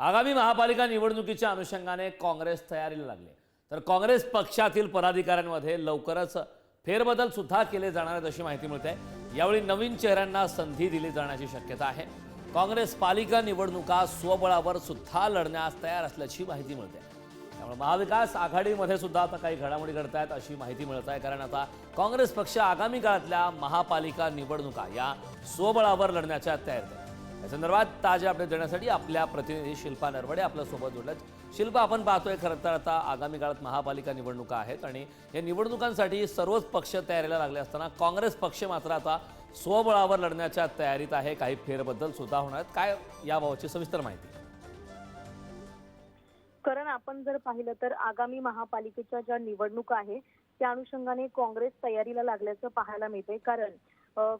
आगामी महापालिका निवडणुकीच्या अनुषंगाने काँग्रेस तयारीला लागले. तर काँग्रेस पक्षातील पदाधिकाऱ्यांमध्ये लवकरच फेरबदल सुद्धा केले जाणार आहेत अशी माहिती मिळते. यावेळी नवीन चेहऱ्यांना संधी दिली जाण्याची शक्यता आहे. काँग्रेस पालिका निवडणुका स्वबळावर सुद्धा लढण्यास तयार असल्याची माहिती मिळते. त्यामुळे महाविकास आघाडीमध्ये सुद्धा आता काही घडामोडी घडत आहेत अशी माहिती मिळत आहे. कारण आता काँग्रेस पक्ष आगामी काळातल्या महापालिका निवडणुका या स्वबळावर लढण्याच्या तयारीत आहे या संदर्भात ताजे अपडेट देण्यासाठी आपल्या प्रतिनिधी शिल्पा नरवडे आपल्यासोबत जोडल्यात शिल्पा आपण पाहतोय खरं तर आता आगामी काळात महापालिका निवडणुका आहेत आणि या निवडणुकांसाठी सर्वच पक्ष तयारीला लागले असताना काँग्रेस पक्ष मात्र आता स्वबळावर लढण्याच्या तयारीत आहे. काही फेरबद्दल सुद्धा होणार आहेत. काय याबाबतची सविस्तर माहिती? कारण आपण जर पाहिलं तर आगामी महापालिकेच्या ज्या निवडणुका आहे त्या अनुषंगाने काँग्रेस तयारीला लागल्याचं पाहायला मिळते कारण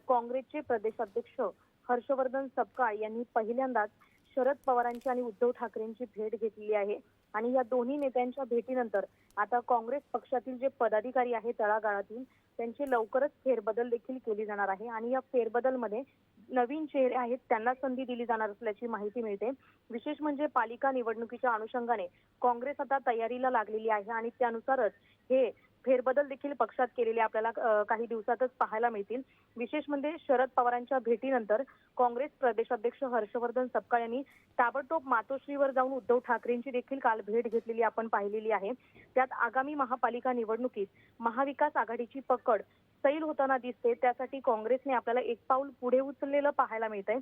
काँग्रेसचे प्रदेशाध्यक्ष हर्षवर्धन सपकाळ यांनी पहिल्यांदाच शरद पवारांची आणि उद्धव ठाकरेंची भेट घेतलेली आहे. आणि या दोन्ही नेत्यांच्या भेटीनंतर आता काँग्रेस पक्षातील जे पदाधिकारी आहेत तळागाळातील त्यांचे लवकरच फेरबदल देखील केली जाणार आहे. आणि या फेरबदलमध्ये नवीन चेहरे आहेत त्यांना संधी दिली जाणार असल्याची माहिती मिळते. विशेष म्हणजे पालिका निवडणुकीच्या अनुषंगाने काँग्रेस आता तयारीला लागलेली आहे आणि त्यानुसारच हे फेरबदल देखील पक्षात केलेले आपल्याला काही दिवसातच पाहायला मिळतील. विशेष म्हणजे शरद पवारांच्या भेटीनंतर काँग्रेस प्रदेशाध्यक्ष हर्षवर्धन सपकाळ यांनी ताबडतोब मातोश्रीवर जाऊन उद्धव ठाकरेंची देखील काल भेट घेतलेली आपण पाहिलेली आहे. त्यात आगामी महापालिका निवडणुकीत महाविकास आघाडीची पकड सैल होताना दिसते. त्यासाठी काँग्रेसने आपल्याला एक पाऊल पुढे उचललेलं पाहायला मिळतंय.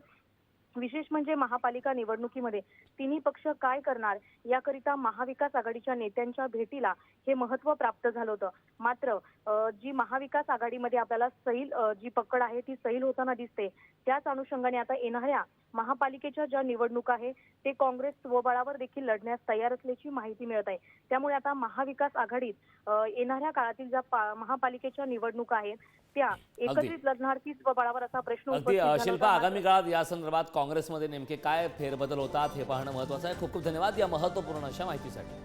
विशेष म्हणजे महापालिका निवडणुकीमध्ये तिन्ही पक्ष काय करणार याकरिता महाविकास आघाडीच्या नेत्यांच्या भेटीला हे महत्त्व प्राप्त झालं होतं. मात्र जी महाविकास आघाडीमध्ये आपल्याला सैल जी पकड आहे ती सैल होताना दिसते त्याच अनुषंगाने आता येणाऱ्या महापालिकेच्या ज्या निवडणुका आहे ते काँग्रेस स्वबळावर देखील लढण्यास तयार असल्याची माहिती मिळत आहे. त्यामुळे आता महाविकास आघाडीत येणाऱ्या काळातील ज्या महापालिकेच्या निवडणुका आहेत त्या एकत्रित लढणार की स्वबळावर असा प्रश्न शिल्पा. आगामी काळात या संदर्भात काँग्रेसमध्ये नेमके काय फेरबदल होतात हे पाहणं महत्त्वाचं आहे. खूप खूप धन्यवाद या महत्त्वपूर्ण अशा माहितीसाठी.